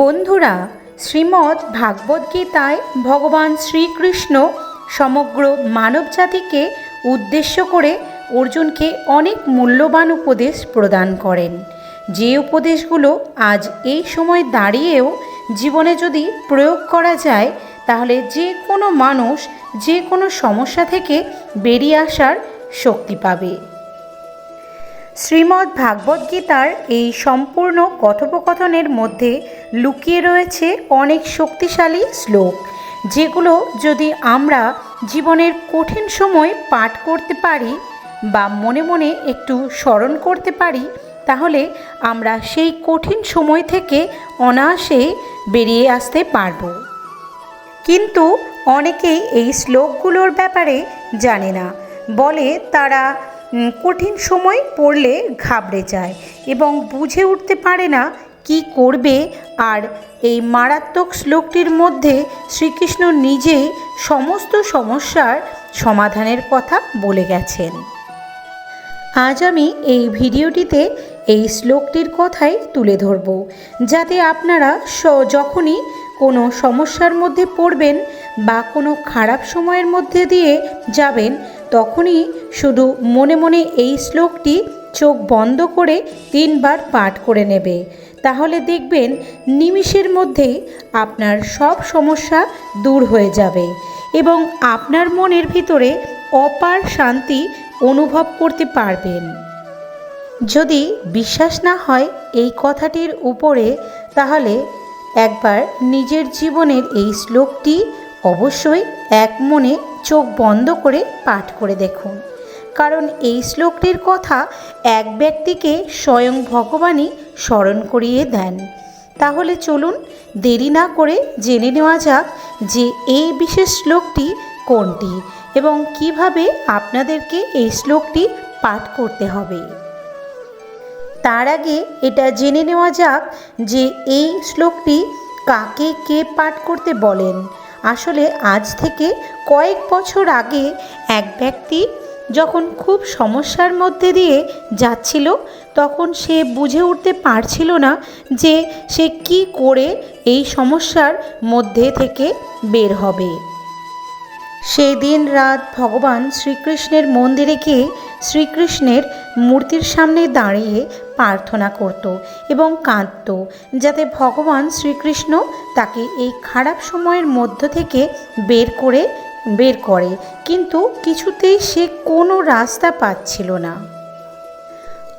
বন্ধুরা, শ্রীমদ্ ভাগবত গীতায় ভগবান শ্রীকৃষ্ণ সমগ্র মানবজাতিকে উদ্দেশ্য করে অর্জুনকে অনেক মূল্যবান উপদেশ প্রদান করেন। যে উপদেশগুলো আজ এই সময় দাঁড়িয়েও জীবনে যদি প্রয়োগ করা যায়, তাহলে যে কোনো মানুষ যে কোনো সমস্যা থেকে বেরিয়ে আসার শক্তি পাবে। শ্রীমদ্ ভাগবত গীতার এই সম্পূর্ণ কথোপকথনের মধ্যে লুকিয়ে রয়েছে অনেক শক্তিশালী শ্লোক, যেগুলো যদি আমরা জীবনের কঠিন সময় পাঠ করতে পারি বা মনে মনে একটু স্মরণ করতে পারি, তাহলে আমরা সেই কঠিন সময় থেকে অনায়াসে বেরিয়ে আসতে পারব। কিন্তু অনেকেই এই শ্লোকগুলোর ব্যাপারে জানে না। বলে তারা কঠিন সময় পড়লে ঘাবড়ে যায় এবং বুঝে উঠতে পারে না কি করবে আর এই মারাত্মক শ্লোকটির মধ্যে শ্রীকৃষ্ণ নিজেই সমস্ত সমস্যার সমাধানের কথা বলে গেছেন। আজ আমি এই ভিডিওটিতে এই শ্লোকটির কথাই তুলে ধরব, যাতে আপনারা স- যখনই কোনো সমস্যার মধ্যে পড়বেন বা কোনো খারাপ সময়ের মধ্যে দিয়ে যাবেন তখনই শুধু মনে মনে এই শ্লোকটি চোখ বন্ধ করে তিনবার পাঠ করে নেবে। তাহলে দেখবেন নিমিষের মধ্যেই আপনার সব সমস্যা দূর হয়ে যাবে এবং আপনার মনের ভিতরে অপার শান্তি অনুভব করতে পারবেন। যদি বিশ্বাস না হয় এই কথাটির উপরে, তাহলে একবার নিজের জীবনের এই শ্লোকটি অবশ্যই এক মনে চোখ বন্ধ করে পাঠ করে দেখুন। কারণ এই শ্লোকটির কথা এক ব্যক্তিকে স্বয়ং ভগবানই স্মরণ করিয়ে দেন। তাহলে চলুন দেরি না করে জেনে নেওয়া যাক যে এই বিশেষ শ্লোকটি কোনটি এবং কীভাবে আপনাদেরকে এই শ্লোকটি পাঠ করতে হবে। তার আগে এটা জেনে নেওয়া যাক যে এই শ্লোকটি কাকে কে পাঠ করতে বলেন। আসলে আজ থেকে কয়েক বছর আগে এক ব্যক্তি যখন খুব সমস্যার মধ্যে দিয়ে যাচ্ছিল, তখন সে বুঝে উঠতে পারছিল না যে সে কি করে এই সমস্যার মধ্যে থেকে বের হবে। সেই দিন রাত ভগবান শ্রীকৃষ্ণের মন্দিরে গিয়ে শ্রীকৃষ্ণের মূর্তির সামনে দাঁড়িয়ে প্রার্থনা করত এবং কাঁদত যাতে ভগবান শ্রীকৃষ্ণ তাকে এই খারাপ সময়ের মধ্য থেকে বের করে বের করে। কিন্তু কিছুতেই সে কোনো রাস্তা পাচ্ছিল না।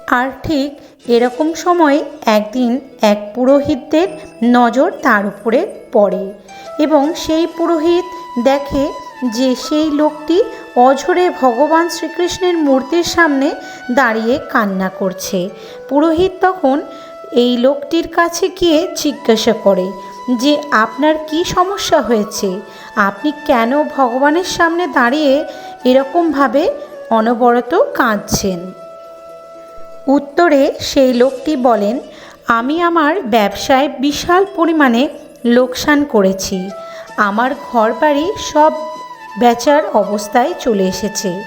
আর ঠিক এরকম সময় একদিন এক পুরোহিতদের নজর তার উপরে পড়ে এবং সেই পুরোহিত দেখে যে সেই লোকটি অঝরে ভগবান শ্রীকৃষ্ণের মূর্তির সামনে দাঁড়িয়ে কান্না করছে। পুরোহিত তখন এই লোকটির কাছে গিয়ে জিজ্ঞাসা করে যে, আপনার কি সমস্যা হয়েছে? আপনি কেন ভগবানের সামনে দাঁড়িয়ে এরকমভাবে অনবরত কাঁদছেন? উত্তরে সেই লোকটি বলেন, আমি আমার ব্যবসায় বিশাল পরিমাণে লোকসান করেছি। আমার ঘরবাড়ি সব বেচার অবস্থায় চলে এসেছে।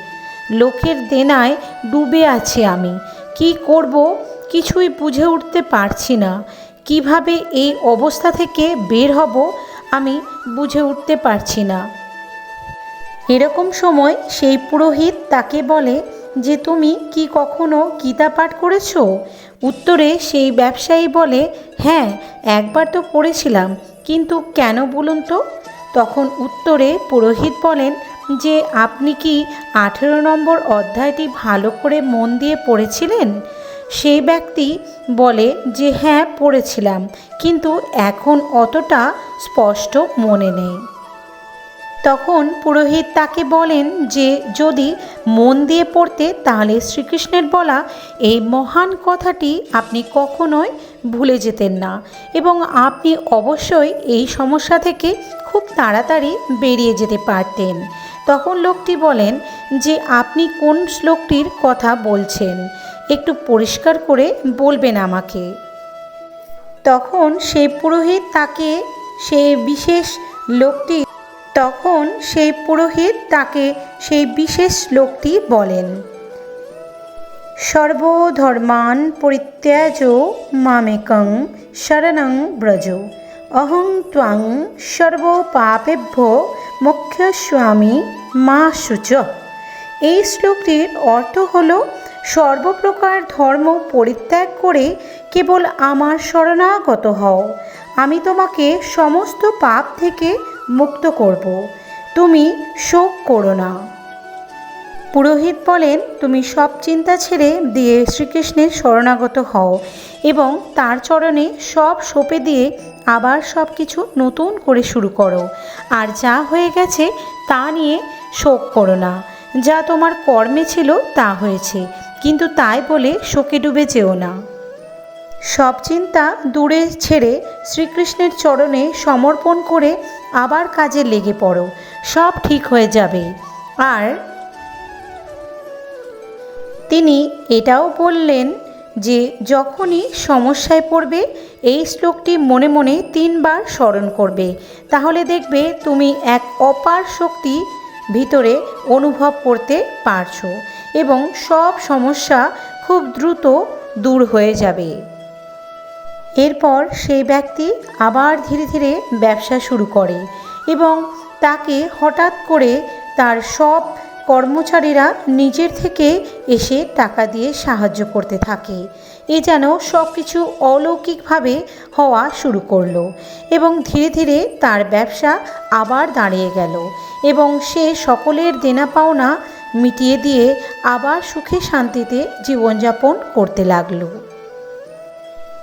লোকের দেনায় ডুবে আছি আমি। কি করব? কিছুই বুঝে উঠতে পারছি না। কীভাবে এই অবস্থা থেকে বের হব আমি বুঝে উঠতে পারছি না। এরকম সময় সেই পুরোহিত তাকে বলে যে, তুমি কি কখনো গীতা পাঠ করেছ? উত্তরে সেই ব্যবসায়ী বলে হ্যাঁ একবার তো পড়েছিলাম। কিন্তু কেন বলুন তো? তখন উত্তরে পুরোহিত বলেন যে, আপনি কি আঠেরো নম্বর অধ্যায়টি ভালো করে মন দিয়ে পড়েছিলেন? সেই ব্যক্তি বলে যে হ্যাঁ পড়েছিলাম, কিন্তু এখন অতটা স্পষ্ট মনে নেই। তখন পুরোহিত তাকে বলেন যে, যদি মন দিয়ে পড়তে, তাহলে শ্রীকৃষ্ণের বলা এই মহান কথাটি আপনি কখনোই ভুলে যেতেন না। এবং আপনি অবশ্যই এই সমস্যা থেকে খুব তাড়াতাড়ি বেরিয়ে যেতে পারতেন। তখন লোকটি বলেন যে, আপনি কোন শ্লোকটির কথা বলছেন? একটু পরিষ্কার করে বলবেন আমাকে। তখন সেই পুরোহিত তাকে সেই বিশেষ লোকটি, তখন সেই পুরোহিত তাকে সেই বিশেষ লোকটি বলেন। সর্বধর্মান পরিত্যাজ মামেকং শরণং ব্রজ। অহং ত্বাং সর্বপাপেভ্য মুখ্যস্বামী মা শুচ এই শ্লোকটির অর্থ হল, সর্বপ্রকার ধর্ম পরিত্যাগ করে কেবল আমার শরণাগত হও। আমি তোমাকে সমস্ত পাপ থেকে মুক্ত করব। তুমি শোক করো না। পুরোহিত বলেন, তুমি সব চিন্তা ছেড়ে দিয়ে শ্রীকৃষ্ণের শরণাগত হও এবং তার চরণে সব সঁপে দিয়ে আবার সব কিছু নতুন করে শুরু করো। আর যা হয়ে গেছে তা নিয়ে শোক করো না। যা তোমার কর্মে ছিল তা হয়েছে, কিন্তু তাই বলে শোকে ডুবে যেও না সব চিন্তা দূরে ছেড়ে শ্রীকৃষ্ণের চরণে সমর্পণ করে আবার কাজে লেগে পড়ো। সব ঠিক হয়ে যাবে। আর তিনি এটাও বললেন যে যখনই সমস্যায় পড়বে, এই শ্লোকটি মনে মনে তিনবার স্মরণ করবে। তাহলে দেখবে তুমি এক অপার শক্তি ভিতরে অনুভব করতে পারছ এবং সব সমস্যা খুব দ্রুত দূর হয়ে যাবে। এরপর সেই ব্যক্তি আবার ধীরে ধীরে ব্যবসা শুরু করে এবং তাকে হঠাৎ করে তার সব কর্মচারীরা নিজের থেকে এসে টাকা দিয়ে সাহায্য করতে থাকে। এ যেন সব কিছু অলৌকিকভাবে হওয়া শুরু করল এবং ধীরে ধীরে তার ব্যবসা আবার দাঁড়িয়ে গেল এবং সে সকলের দেনা পাওনা মিটিয়ে দিয়ে আবার সুখে শান্তিতে জীবনযাপন করতে লাগল।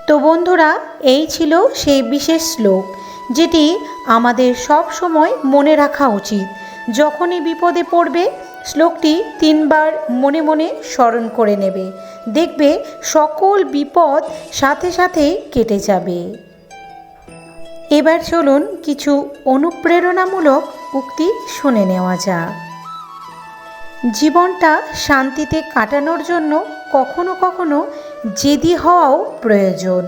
তো বন্ধুরা, এই ছিল সেই বিশেষ শ্লোক, যেটি আমাদের সব সময় মনে রাখা উচিত। যখনই বিপদে পড়বে শ্লোকটি তিনবার মনে মনে স্মরণ করে নেবে। দেখবে সকল বিপদ সাথে সাথে কেটে যাবে। এবার চলুন কিছু অনুপ্রেরণামূলক উক্তি শুনে নেওয়া যাক। জীবনটা শান্তিতে কাটানোর জন্য কখনো কখনো জেদি হওয়াও প্রয়োজন।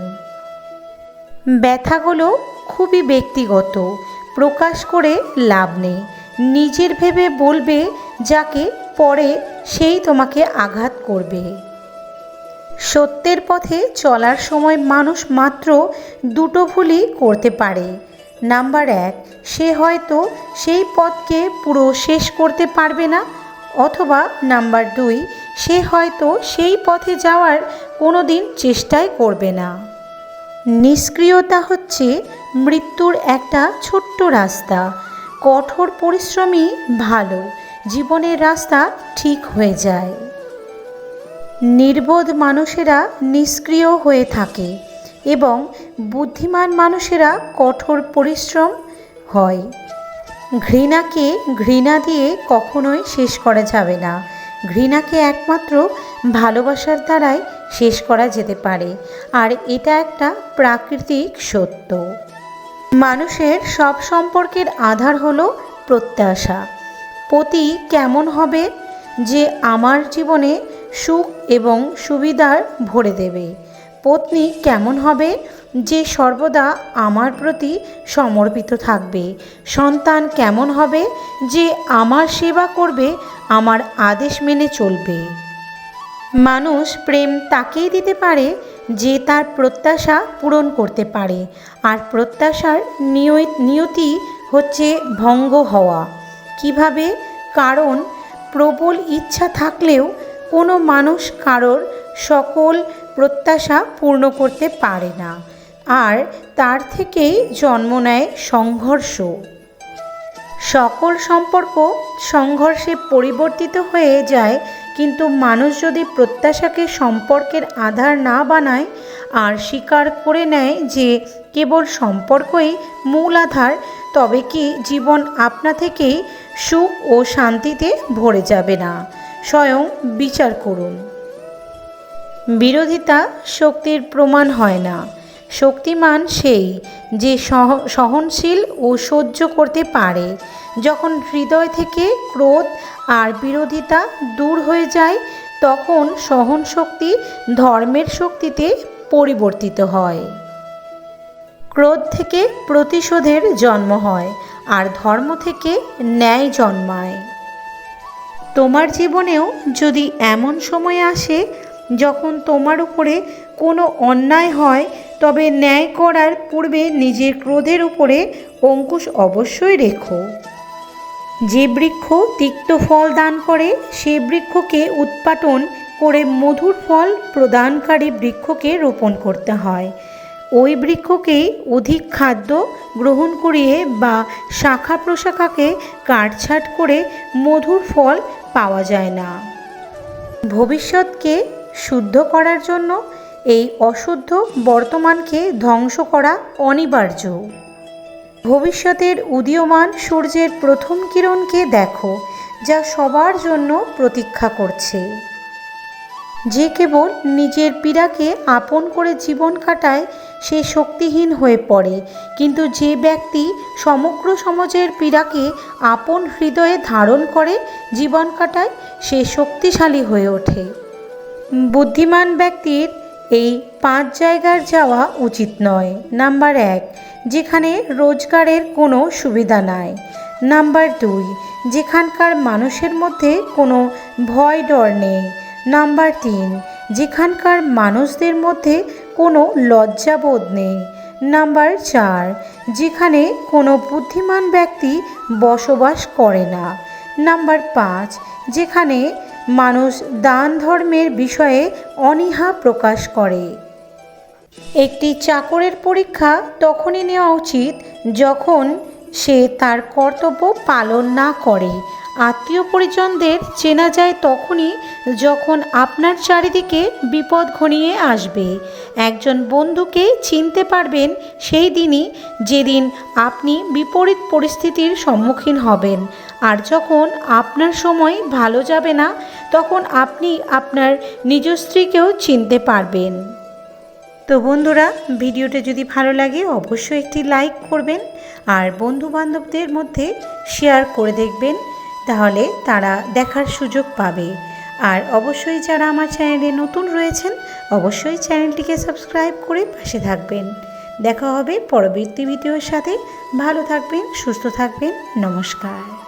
ব্যথাগুলো খুবই ব্যক্তিগত, প্রকাশ করে লাভ নেই। নিজের ভেবে বলবে যাকে পরে সেই তোমাকে আঘাত করবে। সত্যের পথে চলার সময় মানুষ মাত্র দুটো ভুলই করতে পারে। নাম্বার এক, সে হয়তো সেই পথকে পুরো শেষ করতে পারবে না। অথবা নাম্বার দুই, সে হয়তো সেই পথে যাওয়ার কোনো দিন চেষ্টাই করবে না। নিষ্ক্রিয়তা হচ্ছে মৃত্যুর একটা ছোট্ট রাস্তা। কঠোর পরিশ্রমই ভালো। জীবনের রাস্তা ঠিক হয়ে যায়। নির্বোধ মানুষেরা নিষ্ক্রিয় হয়ে থাকে এবং বুদ্ধিমান মানুষেরা কঠোর পরিশ্রম হয়। ঘৃণাকে ঘৃণা দিয়ে কখনোই শেষ করা যাবে না। ঘৃণাকে একমাত্র ভালোবাসার দ্বারাই শেষ করা যেতে পারে, আর এটা একটা প্রাকৃতিক সত্য। মানুষের সব সম্পর্কের আধার হলো প্রত্যাশা। পতি কেমন হবে যে আমার জীবনে সুখ এবং সুবিধার ভরে দেবে? পত্নী কেমন হবে যে সর্বদা আমার প্রতি সমর্পিত থাকবে? সন্তান কেমন হবে যে আমার সেবা করবে, আমার আদেশ মেনে চলবে? মানুষ প্রেম তাকেই দিতে পারে যে তার প্রত্যাশা পূরণ করতে পারে। আর প্রত্যাশার নিয়ত হচ্ছে ভঙ্গ হওয়া। কীভাবে? কারণ প্রবল ইচ্ছা থাকলেও কোনো মানুষ কারোর সকল প্রত্যাশা পূর্ণ করতে পারে না। আর তার থেকেই জন্ম নেয় সংঘর্ষ। সকল সম্পর্ক সংঘর্ষে পরিবর্তিত হয়ে যায়, কিন্তু মানুষ যদি প্রত্যাশাকে সম্পর্কের আধার না বানায় আর স্বীকার করে নেয় যে কেবল সম্পর্কই মূল আধার, তবে কি জীবন আপনা থেকেই সুখ ও শান্তিতে ভরে যাবে না। স্বয়ং বিচার করুন। বিরোধিতা শক্তির প্রমাণ হয় না। শক্তিমান সেই যে সহ, সহনশীল ও সহ্য করতে পারে। যখন হৃদয় থেকে ক্রোধ আর বিরোধিতা দূর হয়ে যায়, তখন সহন শক্তি ধর্মের শক্তিতে পরিবর্তিত হয়। ক্রোধ থেকে প্রতিশোধের জন্ম হয়। আর ধর্ম থেকে ন্যায় জন্মায়। তোমার জীবনেও যদি এমন সময় আসে যখন তোমার উপরে কোনো অন্যায় হয়, তবে ন্যায় করার পূর্বে নিজের ক্রোধের উপরে অঙ্কুশ অবশ্যই রেখো। যে বৃক্ষ তিক্ত ফল দান করে, সে বৃক্ষকে উৎপাটন করে মধুর ফল প্রদানকারী বৃক্ষকে রোপণ করতে হয়। ওই বৃক্ষকেই অধিক খাদ্য গ্রহণ করিয়ে বা শাখা প্রশাখাকে কাটছাট করে মধুর ফল পাওয়া যায় না। ভবিষ্যৎকে শুদ্ধ করার জন্য এই অশুদ্ধ বর্তমানকে ধ্বংস করা অনিবার্য। ভবিষ্যতের উদীয়মান সূর্যের প্রথম কিরণকে দেখো, যা সবার জন্য প্রতীক্ষা করছে। যে কেবল নিজের পীড়াকে আপন করে জীবন কাটায়, সে শক্তিহীন হয়ে পড়ে। কিন্তু যে ব্যক্তি সমগ্র সমাজের পীড়াকে আপন হৃদয়ে ধারণ করে জীবন কাটায়, সে শক্তিশালী হয়ে ওঠে। বুদ্ধিমান ব্যক্তির এই পাঁচ জায়গার যাওয়া উচিত নয়। নাম্বার এক, যেখানে রোজগারের কোনো সুবিধা নাই। নাম্বার দুই, যেখানকার মানুষের মধ্যে কোনো ভয় ডর নেই। নাম্বার তিন, যেখানকার মানুষদের মধ্যে কোনো লজ্জাবোধ নেই। নাম্বার চার, যেখানে কোনো বুদ্ধিমান ব্যক্তি বসবাস করে না। নাম্বার পাঁচ, যেখানে মানুষ দান ধর্মের বিষয়ে অনীহা প্রকাশ করে। একটি চাকরের পরীক্ষা তখনই নেওয়া উচিত যখন সে তার কর্তব্য পালন না করে। আত্মীয় পরিজনদের চেনা যায় তখনই যখন আপনার চারিদিকে বিপদ ঘনিয়ে আসবে। একজন বন্ধুকে চিনতে পারবেন সেই দিনই যেদিন আপনি বিপরীত পরিস্থিতির সম্মুখীন হবেন। আর যখন আপনার সময় ভালো যাবে না, তখন আপনি আপনার নিজ স্ত্রীকেও চিনতে পারবেন। তো বন্ধুরা, ভিডিওটা যদি ভালো লাগে, অবশ্যই একটি লাইক করবেন আর বন্ধু বান্ধবদের মধ্যে শেয়ার করে দেখবেন। তাহলে তারা দেখার সুযোগ পাবে। আর অবশ্যই যারা আমার চ্যানেলে নতুন রয়েছেন, অবশ্যই চ্যানেলটিকে সাবস্ক্রাইব করে পাশে থাকবেন। দেখা হবে পরবর্তী ভিডিওর সাথে। ভালো থাকবেন, সুস্থ থাকবেন। নমস্কার।